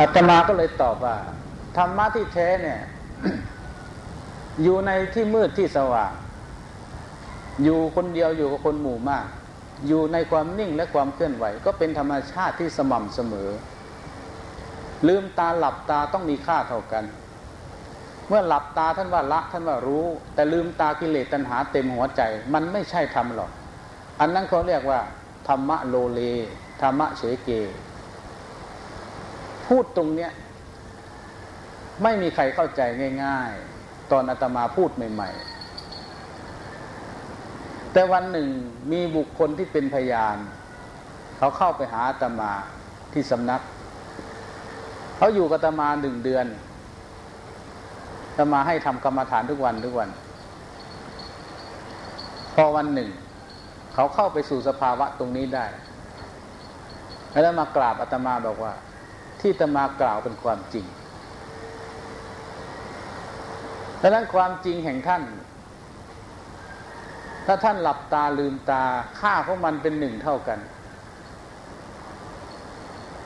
อาตมาก็เลยตอบว่า ธรรมะที่แท้เนี่ย อยู่ในที่มืดที่สว่าง อยู่คนเดียวอยู่กับคนหมู่มาก อยู่ในความนิ่งและความเคลื่อนไหว ก็เป็นธรรมชาติที่สม่ำเสมอ ลืมตาหลับตาต้องมีค่าเท่ากัน เมื่อหลับตาท่านว่าละท่านว่ารู้ แต่ลืมตากิเลสตัณหาเต็มหัวใจ มันไม่ใช่ธรรมหรอก อันนั้นเขาเรียกว่าธรรมะโลเลธรรมะเฉเก พูดตรงเนี้ยไม่มีใครเข้าใจง่าย ๆ ตอนอาตมาพูดใหม่ ๆ แต่วันหนึ่งมีบุคคลที่เป็นพยาน เขาเข้าไปหาอาตมาที่สำนัก เขาอยู่กับอาตมาหนึ่งเดือนอาตมาให้ทำกรรมฐานทุกวันทุกวัน พอวันหนึ่ง เขาเข้าไปสู่สภาวะตรงนี้ได้ แล้วมากราบอาตมาบอกว่า ที่ตมากล่าวเป็นความจริงดังนั้นความจริงแห่งท่าน ถ้าท่านหลับตาลืมตาค่าของมันเป็นหนึ่งเท่ากัน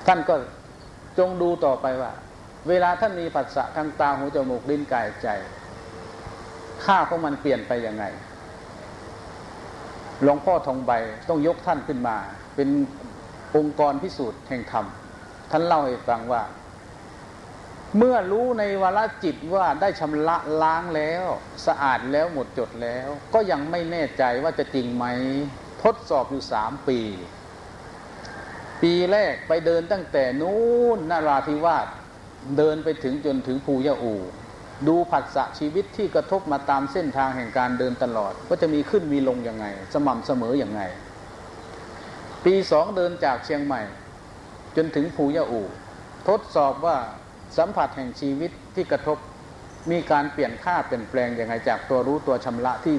ท่านก็จงดูต่อไปว่า เวลาท่านมีผัสสะทางตาหูจมูกลิ้นกายใจ ค่าของมันเปลี่ยนไปยังไงหลวงพ่อทองใบต้องยกท่านขึ้นมา เป็นองค์กรพิสูจน์แห่งธรรม ท่านเล่าให้ฟังว่า เมื่อรู้ในวาระจิตว่าได้ชำระล้างแล้ว สะอาดแล้วหมดจดแล้ว ก็ยังไม่แน่ใจว่าจะจริงไหมทดสอบอยู่สามปี ปีแรกไปเดินตั้งแต่นู้นนาราธิวาสเดินไปถึงจนถึงภูยะอู ดูผัสสะชีวิตที่กระทบมาตามเส้นทางแห่งการเดินตลอด ก็จะมีขึ้นมีลงยังไง สม่ำเสมออย่างไง ปีสองเดินจากเชียงใหม่ จนถึงภูยะอูทดสอบว่าสัมผัสแห่งชีวิตที่กระทบมีการเปลี่ยนค่าเปลี่ยนแปลงยังไงจากตัวรู้ตัวชำระที่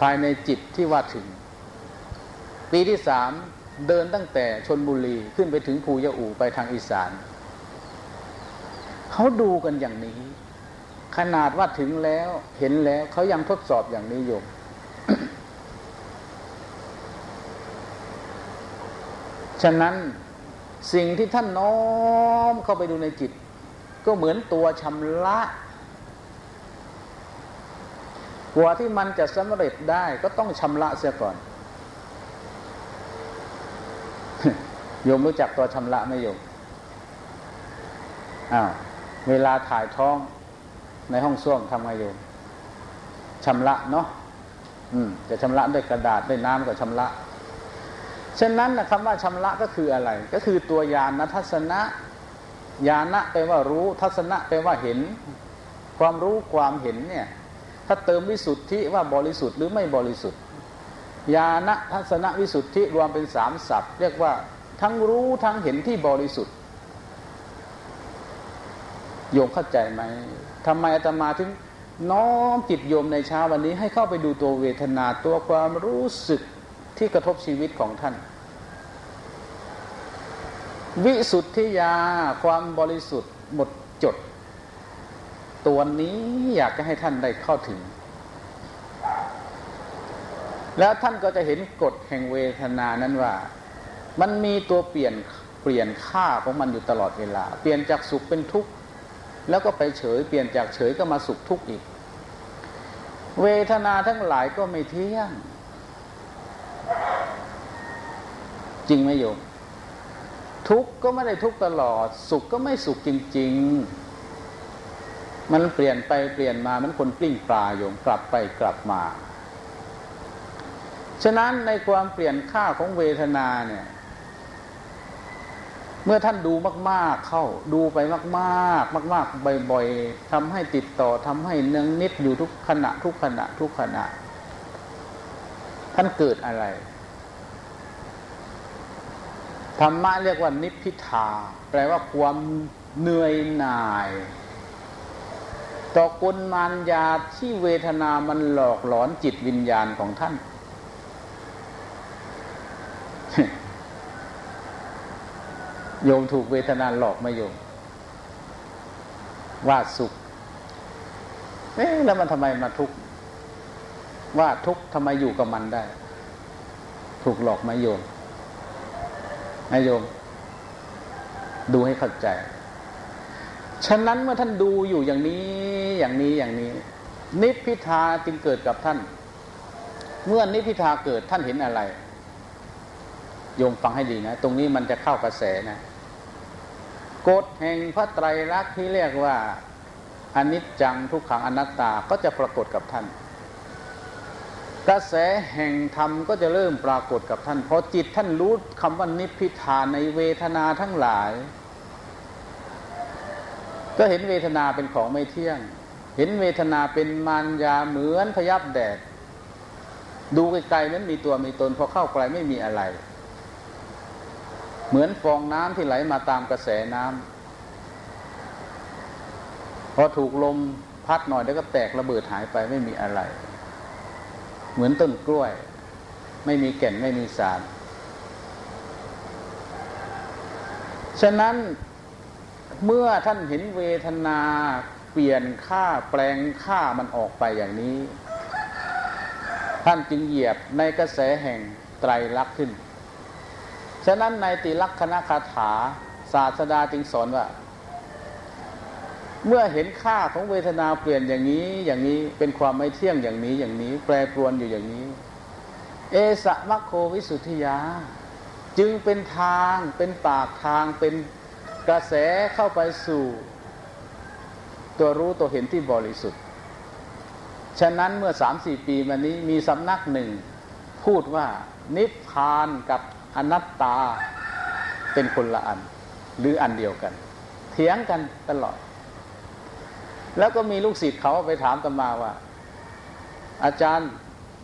ภายในจิตที่ว่าถึง ปีที่สามเดินตั้งแต่ชนบุรีขึ้นไปถึงภูยะอูไปทางอีสานเขาดูกันอย่างนี้ ขนาดว่าถึงแล้วเห็นแล้วเขายังทดสอบอย่างนี้อยู่ฉะนั้น สิ่งที่ท่านน้อมเข้าไปดูในจิต ก็เหมือนตัวชำระกว่าที่มันจะสำเร็จได้ก็ต้องชำระเสียก่อนโยมรู้จักตัวชำระไหมโยมอ้าวเวลาถ่ายท้องในห้องส้วมทำไงโยมชำระเนาะอืมจะชำระด้วยกระดาษด้วยน้ำก็ชำระ ฉะนั้นนะคำว่าชำระก็คืออะไร ก็คือตัวยานทัศนะญาณะแปลว่ารู้ ทัศนะแปลว่าเห็น ความรู้ความเห็นเนี่ย ถ้าเติมวิสุทธิว่าบริสุทธิ์หรือไม่บริสุทธิ์ญาณทัศนวิสุทธิรวมเป็นสามศัพท์ เรียกว่าทั้งรู้ทั้งเห็นที่บริสุทธิ์โยมเข้าใจไหมทำไมอาตมาถึงน้อมจิตโยมในเช้าวันนี้ให้เข้าไปดูตัวเวทนาตัวความรู้สึก ที่กระทบชีวิตของท่าน วิสุทธิยาความบริสุทธิ์หมดจด ตัวนี้อยากจะให้ท่านได้เข้าถึง แล้วท่านก็จะเห็นกฎแห่งเวทนานั้นว่า มันมีตัวเปลี่ยนเปลี่ยนค่าของมันอยู่ตลอดเวลา เปลี่ยนจากสุขเป็นทุกข์แล้วก็ไปเฉยเปลี่ยนจากเฉยก็มาสุขทุกข์อีก เวทนาทั้งหลายก็ไม่เที่ยง จริงไหมโยม ทุกก็ไม่ได้ทุกตลอด สุขก็ไม่สุขจริง ๆ มันเปลี่ยนไปเปลี่ยนมามันคนปลิ้งปลาโยมกลับไปกลับมา ฉะนั้นในความเปลี่ยนค่าของเวทนาเนี่ย เมื่อท่านดูมาก ๆ เข้า ดูไปมาก ๆ มาก ๆ บ่อยๆทำให้ติดต่อทำให้เนืองนิดอยู่ทุกขณะ ทุกขณะ ทุกขณะ ท่านเกิดอะไร รรมะเรียกว่านิพพิทา แปลว่าความเหนื่อยหน่าย ต่อกลมารยาที่เวทนามันหลอกหลอนจิตวิญญาณของท่าน โยมถูกเวทนาหลอกไหมโยม ว่าสุข เอ๊ะแล้วมันทำไมมาทุกข์ว่าทุกข์ทำไมอยู่กับมันได้ ถูกหลอกไหมโยม นายโยม ดูให้เข้าใจ ฉะนั้นเมื่อท่านดูอยู่อย่างนี้อย่างนี้อย่างนี้ นิพพิทาจึงเกิดกับท่าน เมื่อนิพพิทาเกิดท่านเห็นอะไร โยมฟังให้ดีนะ ตรงนี้มันจะเข้ากระแสนะกฎแห่งพระไตรลักษณ์ที่เรียกว่าอนิจจังทุกขังอนัตตาก็จะปรากฏกับท่าน กระแสแห่งธรรมก็จะเริ่มปรากฏกับท่านพอจิตท่านรู้คำว่านิพพิทาในเวทนาทั้งหลาย ก็เห็นเวทนาเป็นของไม่เที่ยง เห็นเวทนาเป็นมารยาเหมือนพยับแดด ดูไกลๆนั้นมีตัวมีตนพอเข้าใกล้ไม่มีอะไร เหมือนฟองน้ำที่ไหลมาตามกระแสน้ำพอถูกลมพัดหน่อยแล้วก็แตกระเบิดหายไปไม่มีอะไร เหมือนต้นกล้วย ไม่มีแก่นไม่มีสาร ฉะนั้นเมื่อท่านเห็นเวทนาเปลี่ยนค่าแปลงค่ามันออกไปอย่างนี้ ท่านจึงเหยียบในกระแสแห่งไตรลักษณ์ขึ้น ฉะนั้นในติลักษณคาถาศาสดาจึงสอนว่า เมื่อเห็นค่าของเวทนาเปลี่ยนอย่างนี้อย่างนี้เป็นความไม่เที่ยงอย่างนี้อย่างนี้ แปรปรวนอยู่อย่างนี้ เอสะมัคโควิสุทธิยา จึงเป็นทางเป็นปากทางเป็นกระแสเข้าไปสู่ ตัวรู้ตัวเห็นที่บริสุทธิ์ ฉะนั้นเมื่อสามสี่ปีมานี้มีสำนักหนึ่ง พูดว่านิพพานกับอนัตตาเป็นคนละอัน หรืออันเดียวกัน เถียงกันตลอด แล้วก็มีลูกศิษย์เขาไปถามตมาว่า อาจารย์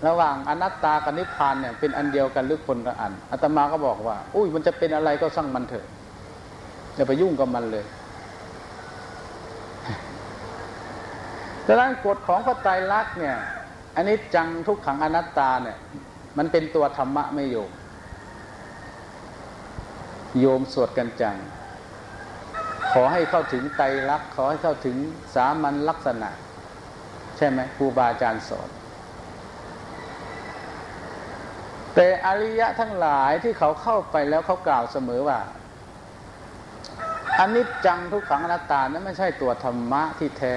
ระหว่างอนัตตากับนิพพานเนี่ยเป็นอันเดียวกันหรือคนละอันอาตมาก็บอกว่า อุ้ยมันจะเป็นอะไรก็สั่งมันเถอะอย่าไปยุ่งกับมันเลยดังนั้นกฎของพระไตรลักษณ์เนี่ยอันนี้จังทุกขังอนัตตาเนี่ย มันเป็นตัวธรรมะไม่โยมโยมสวดกันจัง ขอให้เข้าถึงไตรลักษณ์ขอให้เข้าถึงสามัญลักษณะ ใช่ไหมครูบาอาจารย์สอนแต่อริยะทั้งหลายที่เขาเข้าไปแล้วเขากล่าวเสมอว่าอันิจจังทุกขังอนัตตานั้นไม่ใช่ตัวธรรมะที่แท้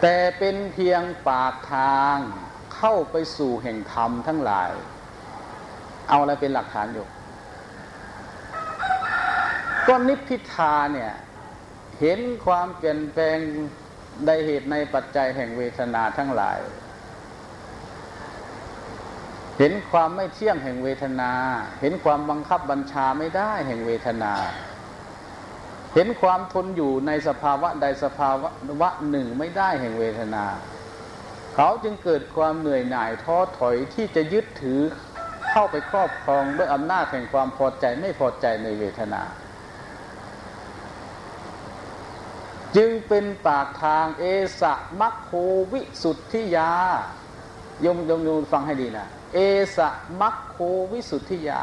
แต่เป็นเพียงปากทางเข้าไปสู่แห่งธรรมทั้งหลาย เอาอะไรเป็นหลักฐานอยู่ ก็นิพพิทาเนี่ยเห็นความเปลี่ยนแปลงในเหตุในปัจจัยแห่งเวทนาทั้งหลาย เห็นความไม่เที่ยงแห่งเวทนา เห็นความบังคับบัญชาไม่ได้แห่งเวทนา เห็นความทนอยู่ในสภาวะใดสภาวะหนึ่งไม่ได้แห่งเวทนา เขาจึงเกิดความเหนื่อยหน่ายท้อถอยที่จะยึดถือเข้าไปครอบครองด้วยอำนาจแห่งความพอใจไม่พอใจในเวทนา จึงเป็นปากทางเอสะมัคโควิสุทธิยายมยมยมฟังให้ดีนะ เอสะมัคโควิสุทธิยา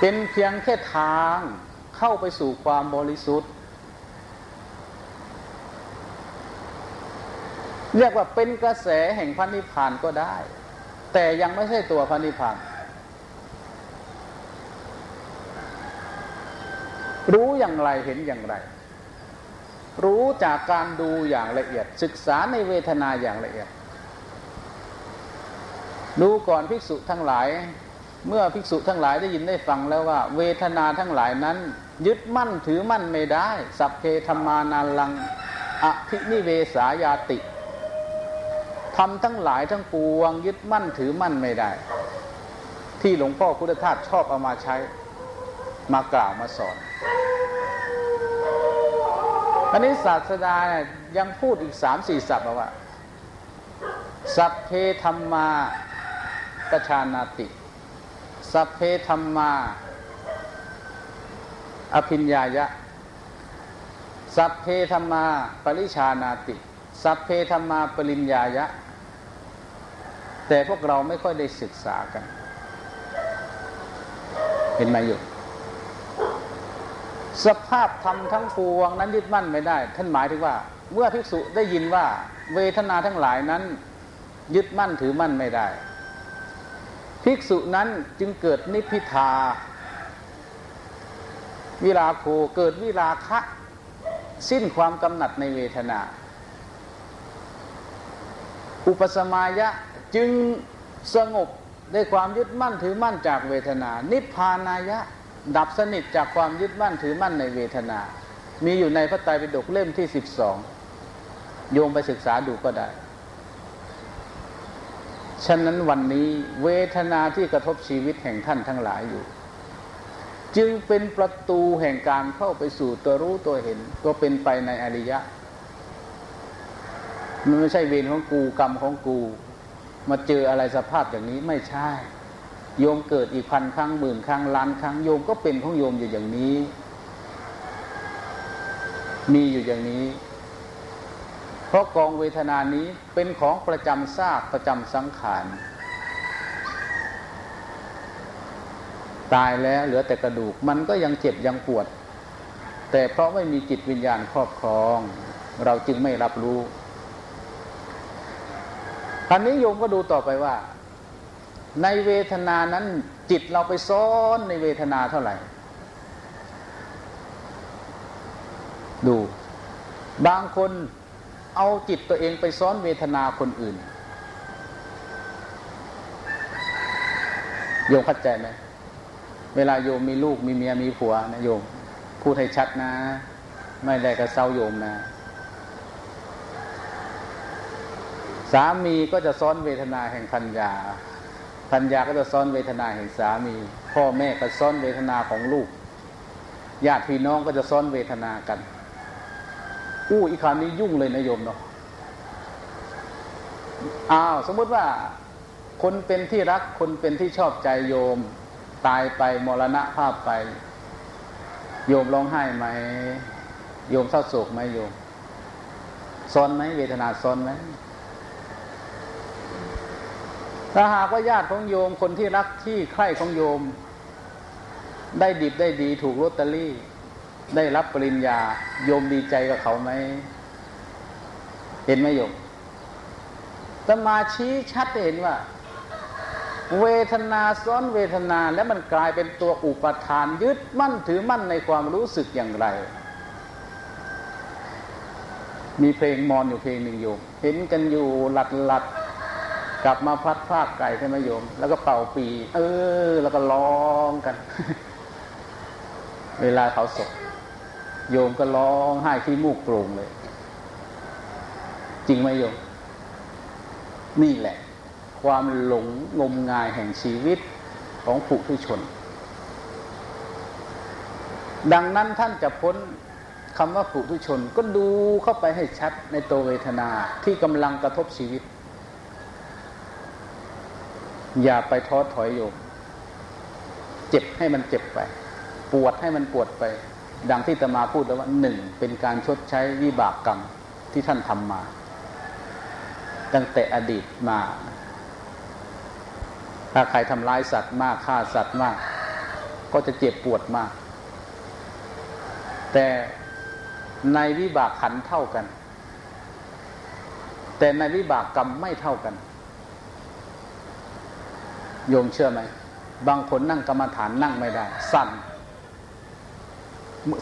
เป็นเพียงแค่ทางเข้าไปสู่ความบริสุทธิ์ เรียกว่าเป็นกระแสแห่งพระนิพพานก็ได้ แต่ยังไม่ใช่ตัวพระนิพพานรู้อย่างไรเห็นอย่างไร รู้จากการดูอย่างละเอียด ศึกษาในเวทนาอย่างละเอียด ดูก่อนภิกษุทั้งหลาย เมื่อภิกษุทั้งหลายได้ยินได้ฟังแล้วว่า เวทนาทั้งหลายนั้น ยึดมั่นถือมั่นไม่ได้ สัพเพธรรมานาลังอภินิเวสายาติทำทั้งหลายทั้งปวง ยึดมั่นถือมั่นไม่ได้ ที่หลวงพ่อพุทธทาสชอบเอามาใช้ มากล่าวมาสอน อันนี้ศาสดาเนี่ยยังพูดอีกสามสี่สับว่า สัพเพธรรมากชานาติ สัพเพธรรมา อภิญญายะ สัพเพธรรมาปริชานาติ สัพเพธรรมาปริญญายะ แต่พวกเราไม่ค่อยได้ศึกษากัน เห็นไหมอยู่ สภาพธรรมทั้งปวงนั้นยึดมั่นไม่ได้ ท่านหมายถึงว่า เมื่อภิกษุได้ยินว่า เวทนาทั้งหลายนั้น ยึดมั่นถือมั่นไม่ได้ ภิกษุนั้นจึงเกิดนิพพิทา วิราโคเกิดวิราคะ สิ้นความกำหนัดในเวทนา อุปสมายะจึงสงบได้ความยึดมั่นถือมั่นจากเวทนา นิพพานายะ ดับสนิทจากความยึดมั่นถือมั่นในเวทนา มีอยู่ในพระไตรปิฎกเล่มที่สิบสองโยมไปศึกษาดูก็ได้ ฉะนั้นวันนี้เวทนาที่กระทบชีวิตแห่งท่านทั้งหลายอยู่ จึงเป็นประตูแห่งการเข้าไปสู่ตัวรู้ตัวเห็น ตัวเป็นไปในอริยะ มันไม่ใช่เวรของกูกรรมของกู มาเจออะไรสภาพอย่างนี้ไม่ใช่ โยมเกิดอีกพันครั้งหมื่นครั้งล้านครั้งโยมก็เป็นของโยมอยู่อย่างนี้ มีอยู่อย่างนี้ เพราะกองเวทนานี้เป็นของประจำซากประจำสังขารตายแล้วเหลือแต่กระดูกมันก็ยังเจ็บยังปวด แต่เพราะไม่มีจิตวิญญาณครอบครอง เราจึงไม่รับรู้อันนี้โยมก็ดูต่อไปว่า ในเวทนานั้นจิตเราไปซ้อนในเวทนาเท่าไหร่ ดู บางคนเอาจิตตัวเองไปซ้อนเวทนาคนอื่นโยมเข้าใจไหมเวลาโยมมีลูกมีเมียมีผัวนะโยม พูดให้ชัดนะ ไม่ได้กระเซาโยมนะ สามีก็จะซ้อนเวทนาแห่งพัญญา พัญญาก็จะซ้อนเวทนาแห่งสามี พ่อแม่ก็ซ้อนเวทนาของลูกญาติพี่น้องก็จะซ้อนเวทนากันอู้อีกคำนี้ยุ่งเลยนะโยมเนาะอ้าวสมมติว่า คนเป็นที่รักคนเป็นที่ชอบใจโยม ตายไปมรณะภาพไป โยมร้องไห้ไหมโยมเศร้าโศกไหมโยมซ้อนไหมเวทนาซ้อนไหม ถ้าหากว่าญาติของโยมคนที่รักที่ใคร่ของโยม ได้ดิบได้ดีถูกลอตเตอรี่ ได้รับปริญญา โยมดีใจกับเขาไหมเห็นไหมโยมตมาชี้ชัดเห็นว่า เวทนาซ้อนเวทนาแล้วมันกลายเป็นตัวอุปทานยึดมั่นถือมั่นในความรู้สึกอย่างไร มีเพลงมอนอยู่เพลงหนึ่งโยมเห็นกันอยู่หลัดหลัด กลับมาพัดภาคไก่ใช่ไหมโยม แล้วก็เป่าปี เออ แล้วก็ร้องกัน เวลาเขาศพโยมก็ร้องไห้ที่มูกโปร่งเลย จริงไหมโยม นี่แหละ ความหลงงมงายแห่งชีวิตของผู้ทุชน ดังนั้นท่านจะพ้นคำว่าผู้ทุชนก็ดูเข้าไปให้ชัดในตัวเวทนาที่กำลังกระทบชีวิต อย่าไปท้อถอยโยม เจ็บให้มันเจ็บไป ปวดให้มันปวดไป ดังที่ตมาพูดแล้วว่าหนึ่งเป็นการชดใช้วิบากกรรมที่ท่านทำมา ตั้งแต่อดีตมา ถ้าใครทำร้ายสัตว์มากฆ่าสัตว์มาก ก็จะเจ็บปวดมาก แต่ในวิบากขันเท่ากัน แต่ในวิบากกรรมไม่เท่ากัน โยมเชื่อไหม บางคนนั่งกรรมฐานนั่งไม่ได้ สั่น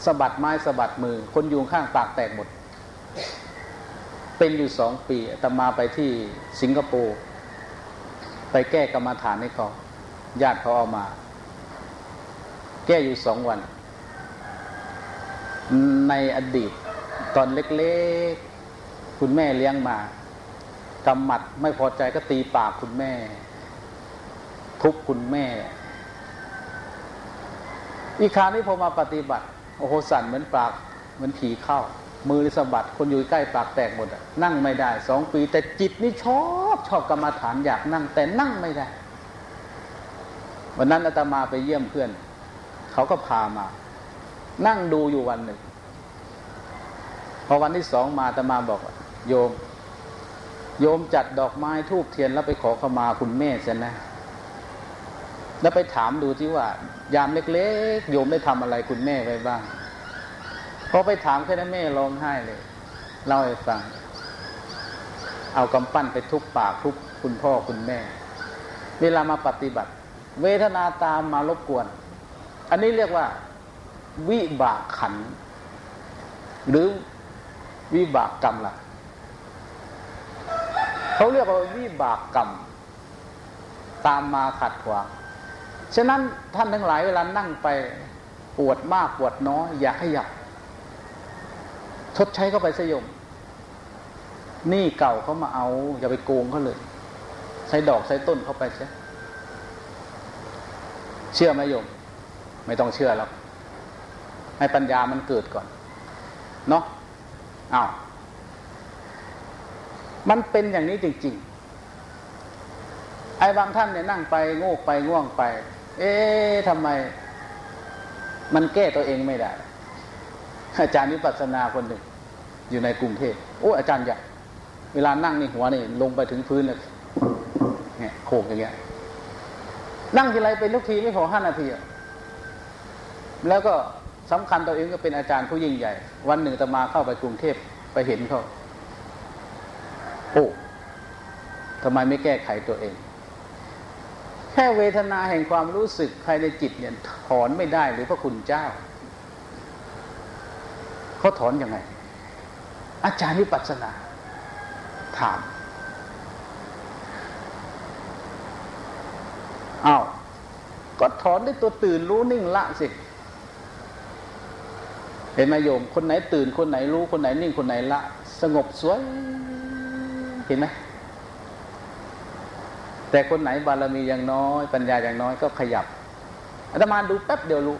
สะบัดไม้สะบัดมือ คนอยู่ข้างปากแตกหมด เป็นอยู่สองปีตมาไปที่สิงคโปร์ ไปแก้กรรมฐานให้เขาญาติเขาเอามา แก้อยู่สองวัน ในอดีต ตอนเล็กๆ คุณแม่เลี้ยงมากำหมัดไม่พอใจก็ตีปากคุณแม่ ทุบคุณแม่ อีกคราวนี้พอมาปฏิบัติ โอ้โหสั่นเหมือนปากเหมือนผีเข้า มือสะบัดคนอยู่ใกล้ปากแตกหมดนั่งไม่ได้สองปี แต่จิตนี่ชอบชอบกรรมฐานอยากนั่ง แต่นั่งไม่ได้ วันนั้นอาตมาไปเยี่ยมเพื่อน เขาก็พามา นั่งดูอยู่วันหนึ่งพอวันที่สองมาอาตมาบอก โยม โยมจัดดอกไม้ทูบเทียนแล้วไปขอขมาคุณแม่เสียนะ แล้วไปถามดูที่ว่า ยามเล็กๆโยมได้ทำอะไรคุณแม่ไว้บ้างพอไปถามแค่นั้นแม่ร้องไห้เลยเล่าให้ฟัง เอากำปั้นไปทุบปากทุบคุณพ่อคุณแม่ เวลามาปฏิบัติ เวทนาตามมารบกวน อันนี้เรียกว่า วิบากขัน หรือวิบากกรรมล่ะเขาเรียกว่าวิบากกรรม ตามมาขัดขวาง ฉะนั้นท่านทั้งหลายเวลานั่งไปปวดมากปวดน้อยอย่าขยับชดใช้เข้าไปสยมหนี่เก่าเขามาเอา อย่าไปโกงเขาเลย ใช้ดอกใช้ต้นเข้าไปใช่เชื่อไหมโยม ไม่ต้องเชื่อหรอกให้ปัญญามันเกิดก่อน เนาะอ้าวมันเป็นอย่างนี้จริง ๆ ไอ้บางท่านเนี่ยนั่งไปโง่ไปง่วงไป เอ๊ะทำไม มันแก้ตัวเองไม่ได้ อาจารย์วิปัสสนาคนหนึ่ง อยู่ในกรุงเทพโอ้อาจารย์ใหญ่เวลานั่งนี่หัวนี่ลงไปถึงพื้นเลยเนี่ยโขกอย่างเงี้ย นั่งทีไรเป็นทุกทีไม่พอห้านาทีแล้วก็สำคัญตัวเองก็เป็นอาจารย์ผู้ยิ่งใหญ่ วันหนึ่งตมาเข้าไปกรุงเทพไปเห็นเขาโอ้ทำไมไม่แก้ไขตัวเอง ค่เวทนาแห่งความรู้สึกภายในจิตเนี่ยถอนไม่ได้หรือพระคุณเจ้าเขาถอนอยังไง อาจารย์วิปัสสนา ถามอ้าวก็ถอนด้วยตัวตื่นรู้นิ่งละสิ เห็นไหมโยม คนไหนตื่นคนไหนรู้คนไหนนิ่งคนไหนละ สงบสวย เห็นไหม แต่คนไหนบารมีอย่างน้อย ปัญญาอย่างน้อยก็ขยับอาตมาดูแป๊บเดียวรู้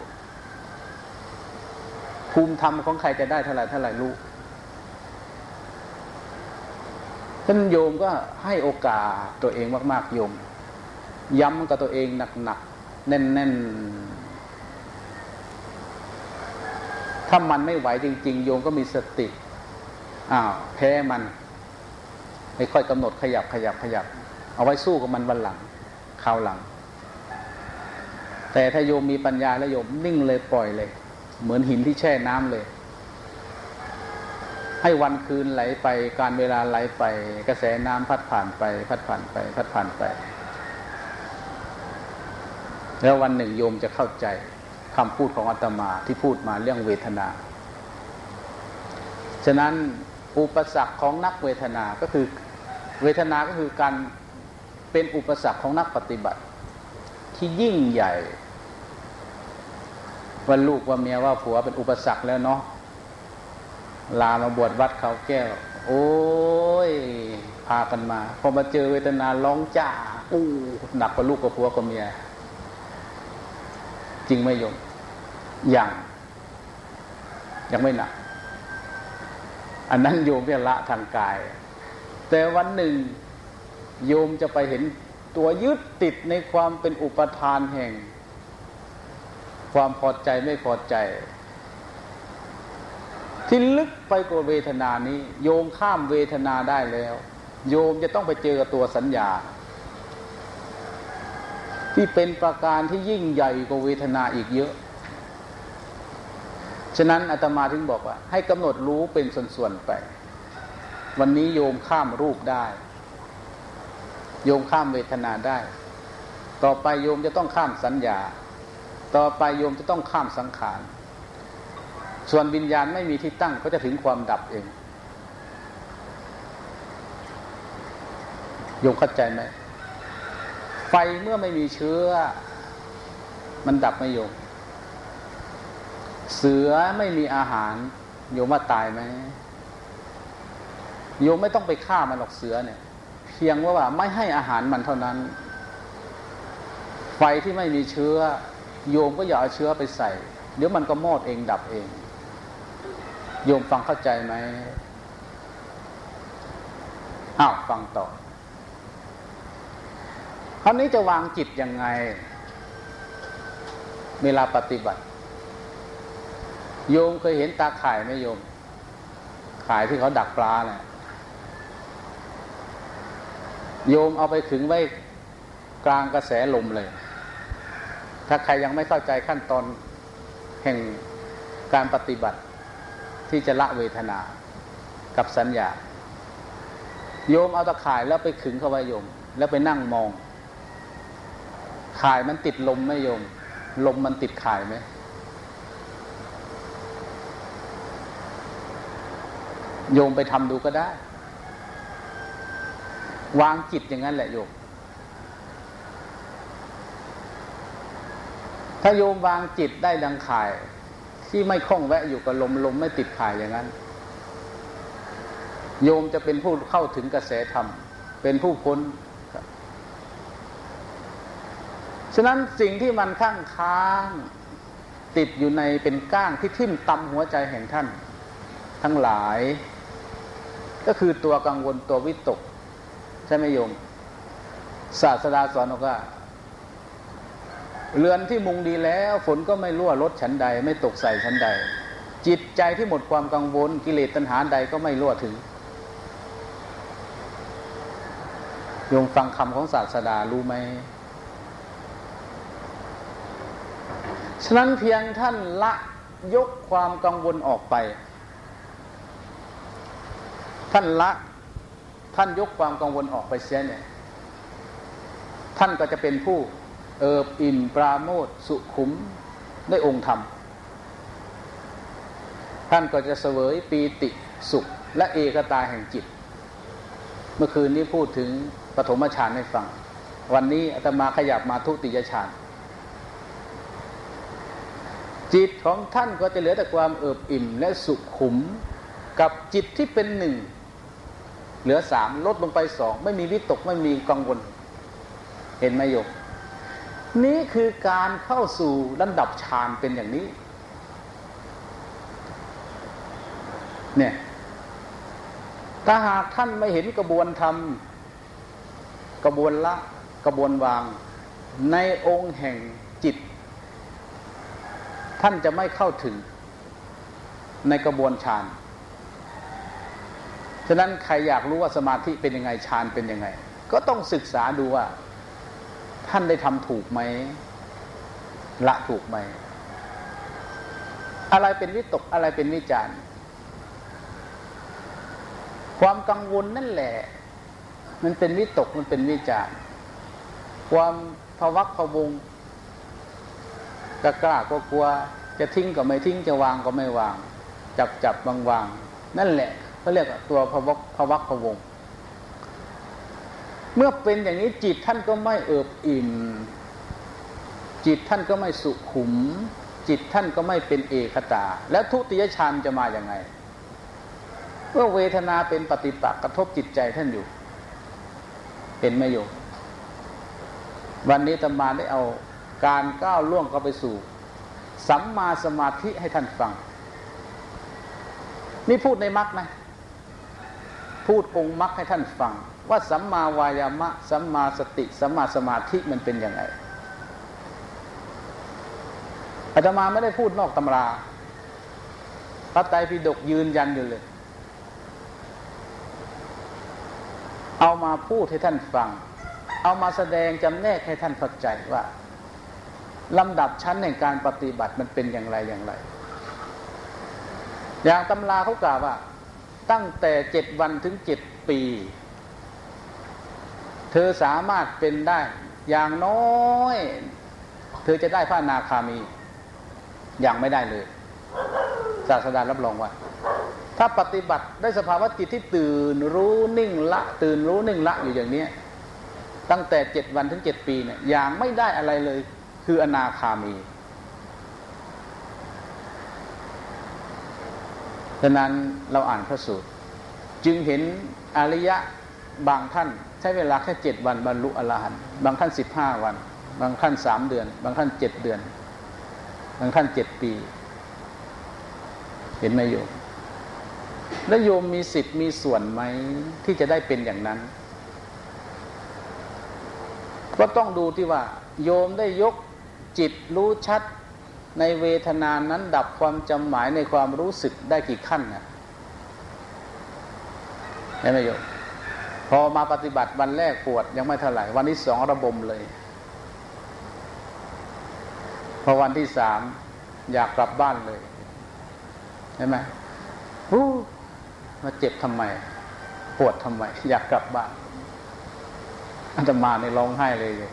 ภูมิธรรมของใครจะได้เท่าไหร่เท่าไหร่รู้ท่านโยมก็ให้โอกาสตัวเองมาก ๆ โยม ย้ำกับตัวเองหนักๆแน่นๆถ้ามันไม่ไหวจริง ๆ โยมก็มีสติอ้าวแพ้มัน ไม่ค่อยกำหนดขยับขยับขยับ เอาไว้สู้กับมันวันหลังคราวหลัง แต่ถ้าโยมมีปัญญาแล้วโยมนิ่งเลยปล่อยเลย เหมือนหินที่แช่น้ำเลย ให้วันคืนไหลไปการเวลาไหลไป กระแสน้ำพัดผ่านไป พัดผ่านไป พัดผ่านไป แล้ววันหนึ่งโยมจะเข้าใจคำพูดของอาตมาที่พูดมาเรื่องเวทนา ฉะนั้นอุปสรรคของนักเวทนาก็คือเวทนาก็คือการ เป็นอุปสรรคของนักปฏิบัติ ที่ยิ่งใหญ่ว่าลูกว่าเมียว่าผัวเป็นอุปสรรคแล้วเนาะลามาบวชวัดเขาแก้ว โอ้ย พากันมา พอมาเจอเวทนาร้องจ้าอู้หนักกว่าลูกกับผัวกับเมีย จริงไมโยมยังยังไม่หนัก อันนั้นโยมเนี่ยละทางกาย แต่วันหนึ่ง โยมจะไปเห็นตัวยึดติดในความเป็นอุปทานแห่ง ความพอใจไม่พอใจ ที่ลึกไปกว่าเวทนานี้ โยมข้ามเวทนาได้แล้ว โยมจะต้องไปเจอกับตัวสัญญา ที่เป็นประการที่ยิ่งใหญ่กว่าเวทนาอีกเยอะฉะนั้นอาตมาถึงบอกว่า ให้กำหนดรู้เป็นส่วนๆไป วันนี้โยมข้ามรูปได้ โยมข้ามเวทนาได้ ต่อไปโยมจะต้องข้ามสัญญา ต่อไปโยมจะต้องข้ามสังขาร ส่วนวิญญาณไม่มีที่ตั้งก็จะถึงความดับเอง โยมเข้าใจไหม ไฟเมื่อไม่มีเชื้อ มันดับไม่โยม เสือไม่มีอาหาร โยมว่าตายไหมโยมไม่ต้องไปฆ่ามันหรอกเสือเนี่ย พียงว่าว่าไม่ให้อาหารมันเท่านั้น ไฟที่ไม่มีเชื้อ โยมก็อย่าเอาเชื้อไปใส่ เดี๋ยวมันก็มอดเองดับเอง โยมฟังเข้าใจไหมอ้าวฟังต่อคราวนี้จะวางจิตยังไง เวลาปฏิบัติ โยมเคยเห็นตาข่ายไหมโยม ข่ายที่เขาดักปลาเนะี่ย โยมเอาไปขึงไว้กลางกระแสลมเลย ถ้าใครยังไม่เข้าใจขั้นตอนแห่งการปฏิบัติที่จะละเวทนากับสัญญา โยมเอาตะข่ายแล้วไปขึงเข้าไว้โยม แล้วไปนั่งมอง ข่ายมันติดลมไหมโยม ลมมันติดข่ายไหมโยมไปทำดูก็ได้ วางจิตอย่างนั้นแหละโยม ถ้าโยมวางจิตได้ดังข่าย ที่ไม่คล้องแวะอยู่กับลมลมไม่ติดข่ายอย่างนั้น โยมจะเป็นผู้เข้าถึงกระแสธรรม เป็นผู้พ้นฉะนั้นสิ่งที่มันข้างค้างติดอยู่ในเป็นก้างที่ทิ่มตำหัวใจแห่งท่าน ทั้งหลาย ก็คือตัวกังวลตัววิตก ใช่ไหมโยม ศาสดาสอนว่าเรือนที่มุงดีแล้ว ฝนก็ไม่รั่วรดฉันใด ไม่ตกใส่ฉันใด จิตใจที่หมดความกังวลกิเลสตัณหาใดก็ไม่รั่วถึงโยมฟังคำของศาสดารู้ไหมฉะนั้นเพียงท่านละยกความกังวลออกไป ท่านละ ท่านยกความกังวลออกไปเสียเนี่ย ท่านก็จะเป็นผู้เอิบอิ่มปราโมทสุขุมได้องค์ธรรม ท่านก็จะเสวยปีติสุขและเอกตาแห่งจิต เมื่อคืนนี้พูดถึงปฐมฌานให้ฟัง วันนี้อาตมาขยับมาทุติยฌานจิตของท่านก็จะเหลือแต่ความเอิบอิ่มและสุขขุม กับจิตที่เป็นหนึ่ง เหลือสามลดลงไปสองไม่มีวิตกไม่มีกังวล เห็นไหมโยมนี่คือการเข้าสู่ระดับฌานเป็นอย่างนี้ เนี่ย ถ้าหากท่านไม่เห็นกระบวนธรรมกระบวนละกระบวนวาง ในองค์แห่งจิต ท่านจะไม่เข้าถึงในกระบวนฌาน ฉะนั้นใครอยากรู้ว่าสมาธิเป็นยังไงฌานเป็นยังไง ก็ต้องศึกษาดูว่า ท่านได้ทำถูกไหมละถูกไหม อะไรเป็นวิตกอะไรเป็นวิจารความกังวลนั่นแหละ มันเป็นวิตกมันเป็นวิจารความภวักพวงกล้ากล้าก็กลัว จะทิ้งก็ไม่ทิ้งจะวางก็ไม่วาง จับจับวางวางนั่นแหละ เขาเรียกตัวภวักภวักพะวง เมื่อเป็นอย่างนี้จิตท่านก็ไม่เอิบอิ่ม จิตท่านก็ไม่สุขุม จิตท่านก็ไม่เป็นเอกตา แล้วทุติยฌานจะมาอย่างไงเมื่อเวทนาเป็นปฏิปักษ์กระทบจิตใจท่านอยู่ เป็นไหมโยมวันนี้ตมาได้เอาการก้าวล่วงเข้าไปสู่ สัมมาสมาธิให้ท่านฟัง นี่พูดในมรรคนะ พูดองค์มรรคให้ท่านฟัง ว่าสัมมาวายามะ สัมมาสติ สัมมาสมาธิมันเป็นยังไงอาตมาไม่ได้พูดนอกตำรา พระไตรปิฎกยืนยันอยู่เลย เอามาพูดให้ท่านฟัง เอามาแสดงจำแนกให้ท่านเข้าใจว่าลำดับชั้นแห่งการปฏิบัติมันเป็นอย่างไรอย่างไร อย่างตำราเขากล่าวว่า ตั้งแต่เจ็ดวันถึงเจ็ดปี เธอสามารถเป็นได้ อย่างน้อย เธอจะได้พระนาคามี อย่างไม่ได้เลยศาสดารับรองว่า ถ้าปฏิบัติได้สภาวะจิตที่ตื่นรู้นิ่งละ ตื่นรู้นิ่งละอยู่อย่างนี้ตั้งแต่เจ็ดวันถึงเจ็ดปีเนี่ยอย่างไม่ได้อะไรเลย คืออนาคามี ฉะนั้นเราอ่านพระสูตร จึงเห็นอริยะบางท่านใช้เวลาแค่เจ็ดวันบรรลุอรหันต์บางท่านสิบห้าวัน บางท่านสามเดือน บางท่านเจ็ดเดือน บางท่านเจ็ดปี เห็นไหมโยมแล้วโยมมีสิทธิ์มีส่วนไหมที่จะได้เป็นอย่างนั้น ก็ต้องดูที่ว่า โยมได้ยกจิตรู้ชัด ในเวทนานั้นดับความจำหมายในความรู้สึกได้กี่ขั้นนะเห็นไหมโยมพอมาปฏิบัติวันแรกปวดยังไม่เท่าไหร่ วันที่สองระบมเลย พอวันที่สามอยากกลับบ้านเลยเห็นไหมฮู้มาเจ็บทำไม ปวดทำไม อยากกลับบ้านอาตมาในร้องไห้เลยเลย